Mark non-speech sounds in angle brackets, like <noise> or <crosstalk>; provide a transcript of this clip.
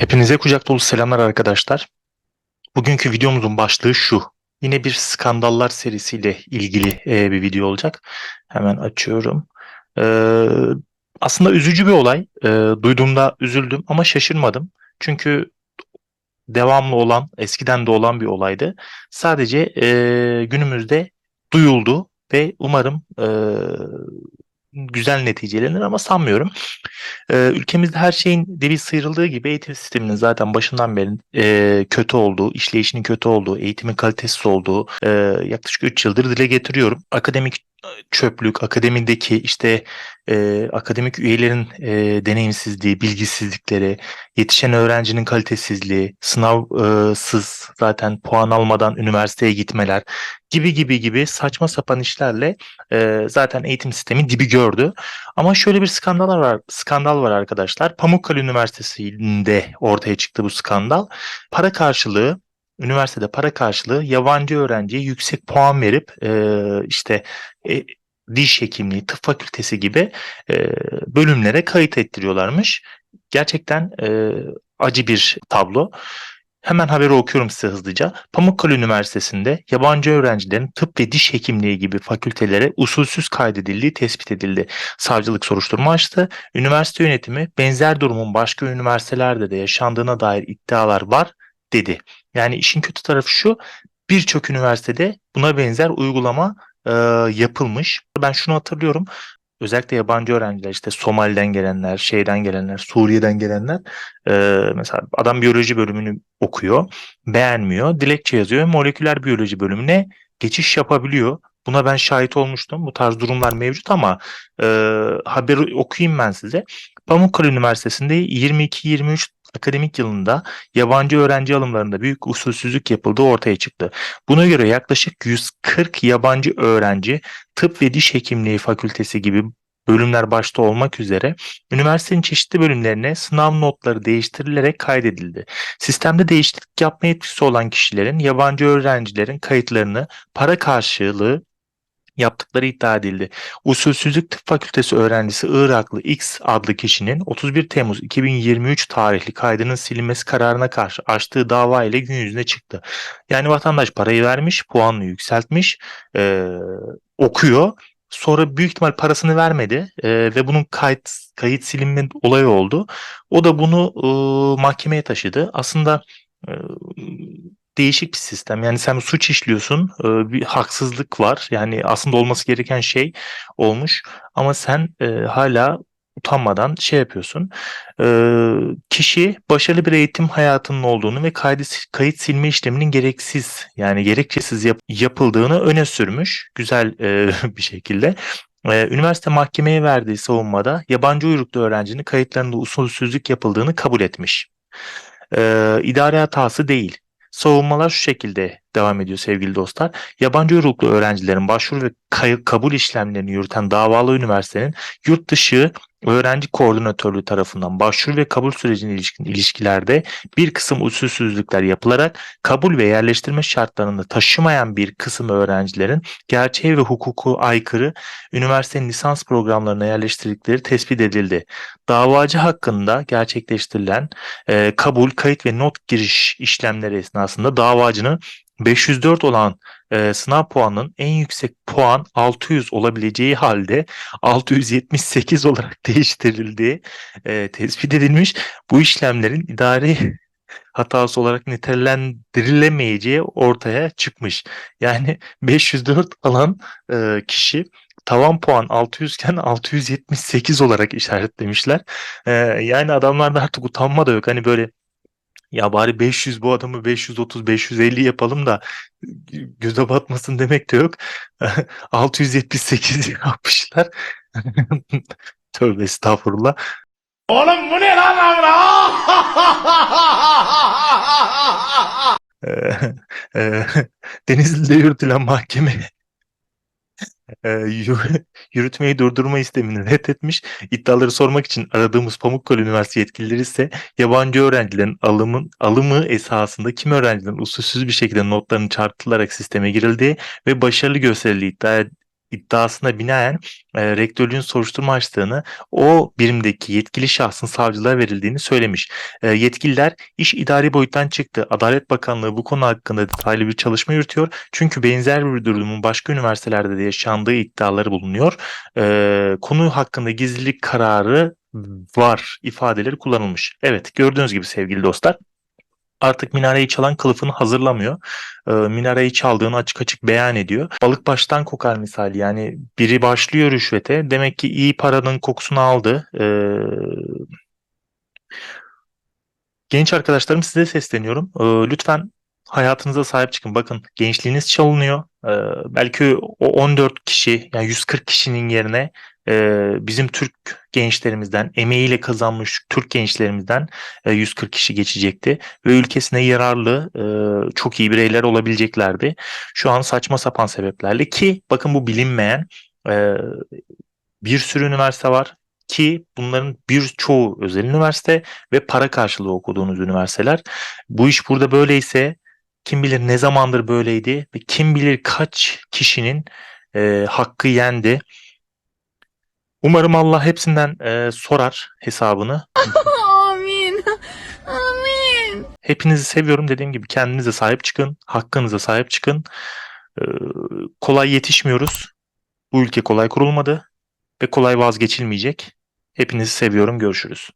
Hepinize kucak dolu selamlar arkadaşlar. Bugünkü videomuzun başlığı şu. Yine bir skandallar serisiyle ilgili e, bir video olacak. Hemen açıyorum. E, aslında üzücü bir olay. E, duyduğumda üzüldüm ama şaşırmadım. Çünkü devamlı olan, eskiden de olan bir olaydı. Sadece günümüzde duyuldu ve umarım güzel neticelenir ama sanmıyorum. Ee, ülkemizde her şeyin dili sıyrıldığı gibi eğitim sisteminin zaten başından beri e, kötü olduğu, işleyişinin kötü olduğu, eğitimin kalitesiz olduğu e, yaklaşık 3 yıldır dile getiriyorum. Akademik çöplük, akademideki işte e, akademik üyelerin e, deneyimsizliği, bilgisizlikleri, yetişen öğrencinin kalitesizliği, sınavsız zaten puan almadan üniversiteye gitmeler gibi gibi gibi saçma sapan işlerle e, zaten eğitim sistemi dibi gördü. Ama şöyle bir skandal var, skandal var arkadaşlar. Pamukkale Üniversitesi'nde ortaya çıktı bu skandal. Para karşılığı üniversitede para karşılığı yabancı öğrenciye yüksek puan verip e, işte e, diş hekimliği, tıp fakültesi gibi e, bölümlere kayıt ettiriyorlarmış. Gerçekten e, acı bir tablo. Hemen haberi okuyorum size hızlıca. Pamukkale Üniversitesi'nde yabancı öğrencilerin tıp ve diş hekimliği gibi fakültelere usulsüz kaydedildiği tespit edildi. Savcılık soruşturma açtı. Üniversite yönetimi benzer durumun başka üniversitelerde de yaşandığına dair iddialar var dedi. Yani işin kötü tarafı şu birçok üniversitede buna benzer uygulama e, yapılmış. Ben şunu hatırlıyorum. Özellikle yabancı öğrenciler işte Somali'den gelenler, şeyden gelenler, Suriye'den gelenler e, mesela adam biyoloji bölümünü okuyor, beğenmiyor, dilekçe yazıyor moleküler biyoloji bölümüne geçiş yapabiliyor. Buna ben şahit olmuştum. Bu tarz durumlar mevcut ama e, haberi okuyayım ben size. Pamukkale Üniversitesi'nde 22-23 akademik yılında yabancı öğrenci alımlarında büyük usulsüzlük yapıldığı ortaya çıktı. Buna göre yaklaşık 140 yabancı öğrenci tıp ve diş hekimliği fakültesi gibi bölümler başta olmak üzere üniversitenin çeşitli bölümlerine sınav notları değiştirilerek kaydedildi. Sistemde değişiklik yapma yetkisi olan kişilerin yabancı öğrencilerin kayıtlarını para karşılığı yaptıkları iddia edildi. Usulsüzlük Tıp Fakültesi öğrencisi Iraklı X adlı kişinin 31 Temmuz 2023 tarihli kaydının silinmesi kararına karşı açtığı dava ile gün yüzüne çıktı. Yani vatandaş parayı vermiş, puanını yükseltmiş, e, okuyor. Sonra büyük ihtimal parasını vermedi e, ve bunun kayıt kayıt silinme olayı oldu. O da bunu e, mahkemeye taşıdı. Aslında değişik bir sistem. Yani sen suç işliyorsun, bir haksızlık var. Yani aslında olması gereken şey olmuş ama sen hala utanmadan şey yapıyorsun. kişi başarılı bir eğitim hayatının olduğunu ve kaydı, kayıt silme işleminin gereksiz yani gerekçesiz yap, yapıldığını öne sürmüş. Güzel <laughs> bir şekilde. üniversite mahkemeye verdiği savunmada yabancı uyruklu öğrencinin kayıtlarında usulsüzlük yapıldığını kabul etmiş. E, idare hatası değil. Savunmalar şu şekilde devam ediyor sevgili dostlar. Yabancı uyruklu öğrencilerin başvuru ve kabul işlemlerini yürüten davalı üniversitenin yurt dışı öğrenci koordinatörlüğü tarafından başvuru ve kabul sürecine ilişkin ilişkilerde bir kısım usulsüzlükler yapılarak kabul ve yerleştirme şartlarını taşımayan bir kısım öğrencilerin gerçeğe ve hukuku aykırı üniversitenin lisans programlarına yerleştirdikleri tespit edildi. Davacı hakkında gerçekleştirilen e, kabul, kayıt ve not giriş işlemleri esnasında davacının 504 olan e, sınav puanının en yüksek puan 600 olabileceği halde 678 olarak <laughs> değiştirildiği e, tespit edilmiş. Bu işlemlerin idari <laughs> hatası olarak nitelendirilemeyeceği ortaya çıkmış. Yani <laughs> 504 alan e, kişi tavan puan 600 iken 678 olarak işaretlemişler. E, yani adamlarda artık utanma da yok. Hani böyle ya bari 500 bu adamı 530 550 yapalım da göze batmasın demek de yok. <laughs> 678 <laughs> yapmışlar. <laughs> Tövbe estağfurullah. Oğlum bu ne lan lan? Denizli'de yürütülen mahkeme e, <laughs> yürütmeyi durdurma istemini reddetmiş. İddiaları sormak için aradığımız Pamukkale Üniversitesi yetkilileri ise yabancı öğrencilerin alımın alımı esasında kim öğrencilerin usulsüz bir şekilde notlarını çarpıtılarak sisteme girildiği ve başarılı gösterildiği iddia iddiasına binaen e, rektörlüğün soruşturma açtığını, o birimdeki yetkili şahsın savcılığa verildiğini söylemiş. E, yetkililer iş idari boyuttan çıktı. Adalet Bakanlığı bu konu hakkında detaylı bir çalışma yürütüyor. Çünkü benzer bir durumun başka üniversitelerde de yaşandığı iddiaları bulunuyor. E, konu hakkında gizlilik kararı var ifadeleri kullanılmış. Evet gördüğünüz gibi sevgili dostlar artık minareyi çalan kılıfını hazırlamıyor. E, minareyi çaldığını açık açık beyan ediyor. Balık baştan kokar misali yani biri başlıyor rüşvete demek ki iyi paranın kokusunu aldı. E, genç arkadaşlarım size sesleniyorum. E, lütfen hayatınıza sahip çıkın. Bakın gençliğiniz çalınıyor. E, belki o 14 kişi yani 140 kişinin yerine e, bizim Türk gençlerimizden emeğiyle kazanmış Türk gençlerimizden e, 140 kişi geçecekti ve ülkesine yararlı e, çok iyi bireyler olabileceklerdi. Şu an saçma sapan sebeplerle ki bakın bu bilinmeyen e, bir sürü üniversite var ki bunların birçoğu özel üniversite ve para karşılığı okuduğunuz üniversiteler. Bu iş burada böyleyse kim bilir ne zamandır böyleydi ve kim bilir kaç kişinin e, hakkı yendi. Umarım Allah hepsinden e, sorar hesabını. <laughs> Amin. Amin. Hepinizi seviyorum. Dediğim gibi kendinize sahip çıkın. Hakkınıza sahip çıkın. Ee, kolay yetişmiyoruz. Bu ülke kolay kurulmadı ve kolay vazgeçilmeyecek. Hepinizi seviyorum. Görüşürüz.